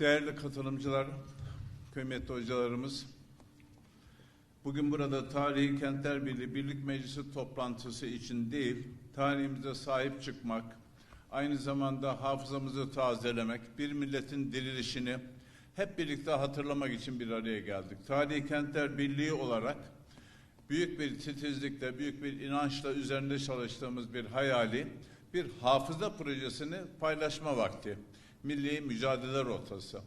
Değerli katılımcılar, kıymetli hocalarımız, bugün burada Tarihi Kentler Birliği Birlik Meclisi toplantısı için değil, tarihimize sahip çıkmak, aynı zamanda hafızamızı tazelemek, bir milletin dirilişini hep birlikte hatırlamak için bir araya geldik. Tarihi Kentler Birliği olarak büyük bir titizlikle, büyük bir inançla üzerinde çalıştığımız bir hayali, bir hafıza projesini paylaşma vakti. Milli Mücadele Rotası.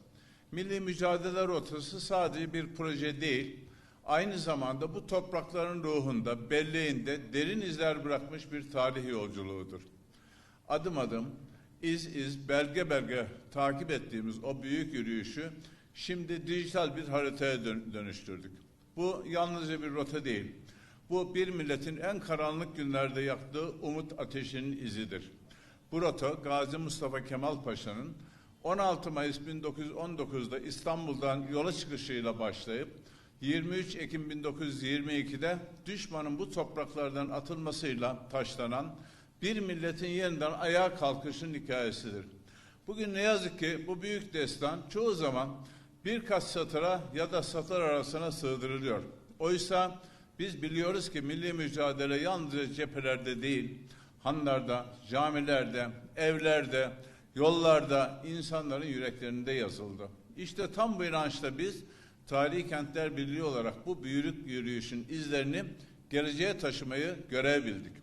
Milli Mücadele Rotası sadece bir proje değil, aynı zamanda bu toprakların ruhunda, belleğinde derin izler bırakmış bir tarih yolculuğudur. Adım adım, iz iz, belge belge takip ettiğimiz o büyük yürüyüşü şimdi dijital bir haritaya dönüştürdük. Bu yalnızca bir rota değil. Bu bir milletin en karanlık günlerde yaktığı umut ateşinin izidir. Bu rota Gazi Mustafa Kemal Paşa'nın 16 Mayıs 1919'da İstanbul'dan yola çıkışıyla başlayıp 23 Ekim 1922'de düşmanın bu topraklardan atılmasıyla taşlanan bir milletin yeniden ayağa kalkışının hikayesidir. Bugün ne yazık ki bu büyük destan çoğu zaman birkaç satıra ya da satır arasına sığdırılıyor. Oysa biz biliyoruz ki milli mücadele yalnızca cephelerde değil, hanlarda, camilerde, evlerde, yollarda, insanların yüreklerinde yazıldı. İşte tam bu inançla biz Tarihi Kentler Birliği olarak bu büyülük yürüyüşün izlerini geleceğe taşımayı görev bildik.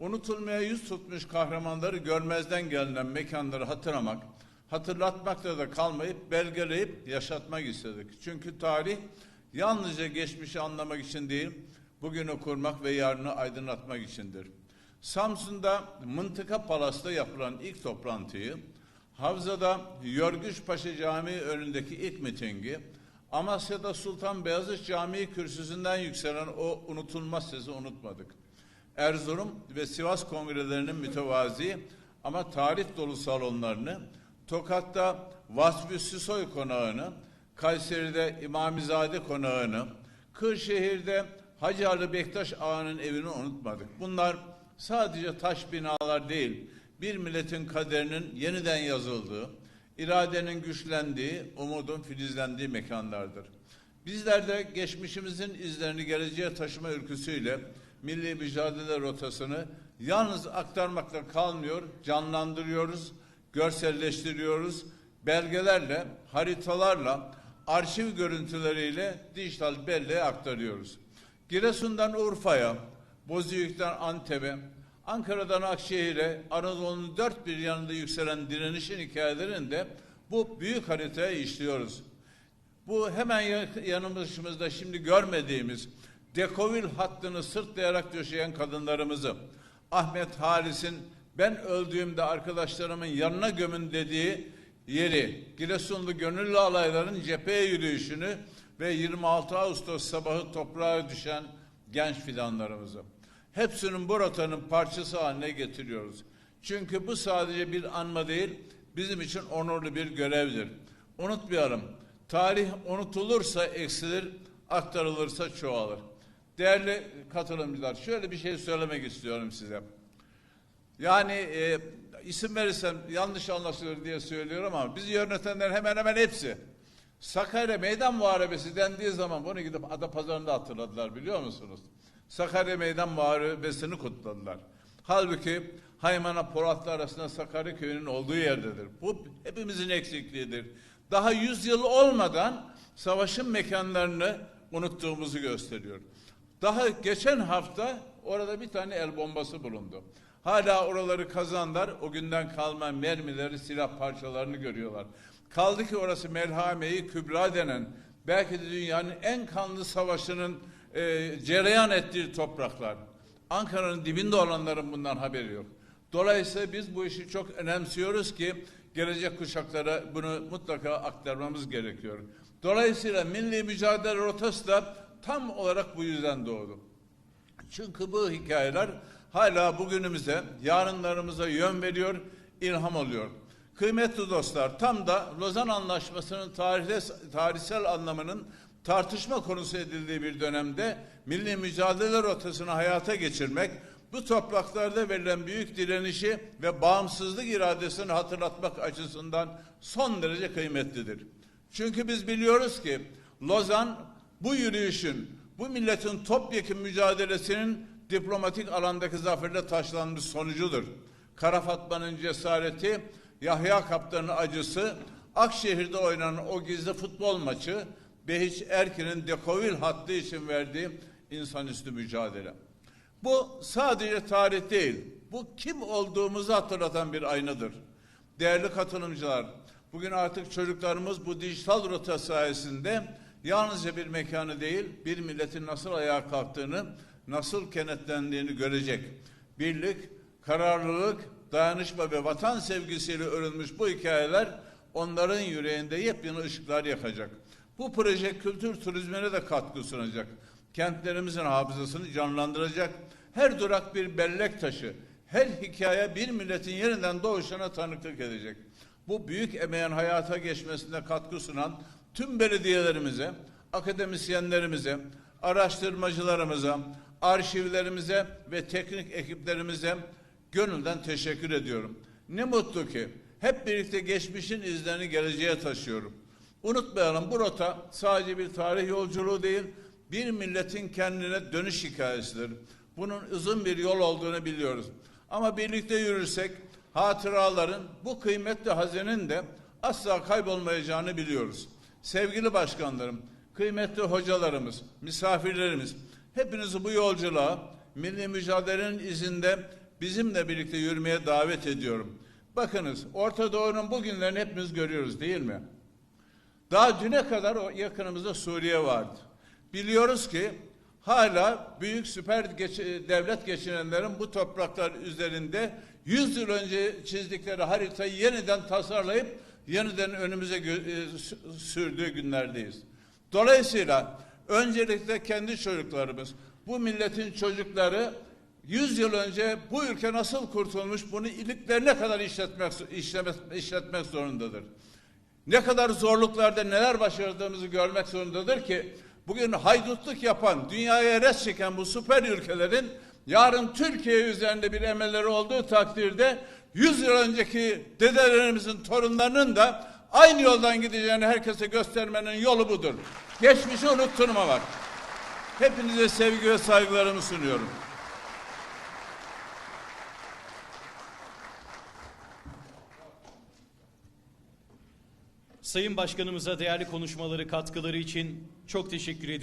Unutulmaya yüz tutmuş kahramanları görmezden gelinen mekanları hatırlamak, hatırlatmakla da kalmayıp belgeleyip yaşatmak istedik. Çünkü tarih yalnızca geçmişi anlamak için değil, bugünü kurmak ve yarını aydınlatmak içindir. Samsun'da Mıntıka Palas'ta yapılan ilk toplantıyı, Havza'da Yorguş Paşa Camii önündeki ilk mitingi, Amasya'da Sultan Beyazıt Camii kürsüsünden yükselen o unutulmaz sesi unutmadık. Erzurum ve Sivas kongrelerinin mütevazi ama tarih dolu salonlarını, Tokat'ta Vasfı Süsoy konağını, Kayseri'de İmamizade konağını, Kırşehir'de Hacı Ali Bektaş Ağa'nın evini unutmadık. Bunlar sadece taş binalar değil, bir milletin kaderinin yeniden yazıldığı, iradenin güçlendiği, umudun filizlendiği mekanlardır. Bizler de geçmişimizin izlerini geleceğe taşıma ülküsüyle milli mücadele rotasını yalnız aktarmakla kalmıyor, canlandırıyoruz, görselleştiriyoruz, belgelerle, haritalarla, arşiv görüntüleriyle dijital belleğe aktarıyoruz. Giresun'dan Urfa'ya, Bozüyük'ten Antep'e, Ankara'dan Akşehir'e, Anadolu'nun dört bir yanında yükselen direnişin hikayelerini de bu büyük haritaya işliyoruz. Bu hemen yanımızda şimdi görmediğimiz Dekovil hattını sırtlayarak döşeyen kadınlarımızı, Ahmet Halis'in ben öldüğümde arkadaşlarımın yanına gömün dediği yeri, Giresunlu gönüllü alayların cepheye yürüyüşünü ve 26 Ağustos sabahı toprağa düşen genç fidanlarımızı. Hepsinin bu rotanın parçası haline getiriyoruz. Çünkü bu sadece bir anma değil, bizim için onurlu bir görevdir. Unutmayalım, tarih unutulursa eksilir, aktarılırsa çoğalır. Değerli katılımcılar, şöyle bir şey söylemek istiyorum size. Yani e, isim verirsem yanlış anlaşılır diye söylüyorum ama bizi yönetenler hemen hemen hepsi Sakarya Meydan Muharebesi dendiği zaman bunu gidip Adapazarı'nda hatırladılar biliyor musunuz? Sakarya Meydan Muharebesi'ni kutladılar. Halbuki Haymana Polatlı arasında Sakarya Köyü'nün olduğu yerdedir. Bu hepimizin eksikliğidir. Daha yüz yıl olmadan savaşın mekanlarını unuttuğumuzu gösteriyor. Daha geçen hafta orada bir tane el bombası bulundu. Hala oraları kazanlar o günden kalma mermileri, silah parçalarını görüyorlar. Kaldı ki orası Melhame-i Kübra denen belki de dünyanın en kanlı savaşının e, cereyan ettiği topraklar. Ankara'nın dibinde olanların bundan haberi yok. Dolayısıyla biz bu işi çok önemsiyoruz ki gelecek kuşaklara bunu mutlaka aktarmamız gerekiyor. Dolayısıyla milli mücadele rotası da tam olarak bu yüzden doğdu. Çünkü bu hikayeler hala bugünümüze, yarınlarımıza yön veriyor, ilham oluyor. Kıymetli dostlar, tam da Lozan Anlaşması'nın tarihsel anlamının tartışma konusu edildiği bir dönemde milli mücadele rotasını hayata geçirmek, bu topraklarda verilen büyük direnişi ve bağımsızlık iradesini hatırlatmak açısından son derece kıymetlidir. Çünkü biz biliyoruz ki Lozan bu yürüyüşün, bu milletin topyekun mücadelesinin diplomatik alandaki zaferle taşlanmış sonucudur. Kara Fatma'nın cesareti, Yahya Kaptan'ın acısı, Akşehir'de oynanan o gizli futbol maçı, Behiç Erkin'in Dekovil hattı için verdiği insanüstü mücadele. Bu sadece tarih değil, bu kim olduğumuzu hatırlatan bir aynadır. Değerli katılımcılar, bugün artık çocuklarımız bu dijital rota sayesinde yalnızca bir mekanı değil, bir milletin nasıl ayağa kalktığını, nasıl kenetlendiğini görecek. Birlik, kararlılık, dayanışma ve vatan sevgisiyle örülmüş bu hikayeler onların yüreğinde yepyeni ışıklar yakacak. Bu proje kültür turizmine de katkı sunacak. Kentlerimizin hafızasını canlandıracak. Her durak bir bellek taşı, her hikaye bir milletin yeniden doğuşuna tanıklık edecek. Bu büyük emeğin hayata geçmesine katkı sunan tüm belediyelerimize, akademisyenlerimize, araştırmacılarımıza, arşivlerimize ve teknik ekiplerimize gönülden teşekkür ediyorum. Ne mutlu ki hep birlikte geçmişin izlerini geleceğe taşıyorum. Unutmayalım bu rota sadece bir tarih yolculuğu değil, bir milletin kendine dönüş hikayesidir. Bunun uzun bir yol olduğunu biliyoruz. Ama birlikte yürürsek hatıraların bu kıymetli hazinenin de asla kaybolmayacağını biliyoruz. Sevgili başkanlarım, kıymetli hocalarımız, misafirlerimiz, hepinizi bu yolculuğa milli mücadelenin izinde bizimle birlikte yürümeye davet ediyorum. Bakınız Orta Doğu'nun bugünlerini hepimiz görüyoruz değil mi? Daha düne kadar o yakınımızda Suriye vardı. Biliyoruz ki hala büyük süper geç- devlet geçinenlerin bu topraklar üzerinde 100 yıl önce çizdikleri haritayı yeniden tasarlayıp yeniden önümüze e, sü- sürdüğü günlerdeyiz. Dolayısıyla öncelikle kendi çocuklarımız, bu milletin çocukları 100 yıl önce bu ülke nasıl kurtulmuş bunu iliklerine kadar işletmek, işlemek, işletmek zorundadır ne kadar zorluklarda neler başardığımızı görmek zorundadır ki bugün haydutluk yapan, dünyaya res çeken bu süper ülkelerin yarın Türkiye üzerinde bir emelleri olduğu takdirde 100 yıl önceki dedelerimizin torunlarının da aynı yoldan gideceğini herkese göstermenin yolu budur. Geçmişi unutturmamak. Hepinize sevgi ve saygılarımı sunuyorum. Sayın Başkanımıza değerli konuşmaları, katkıları için çok teşekkür ediyorum.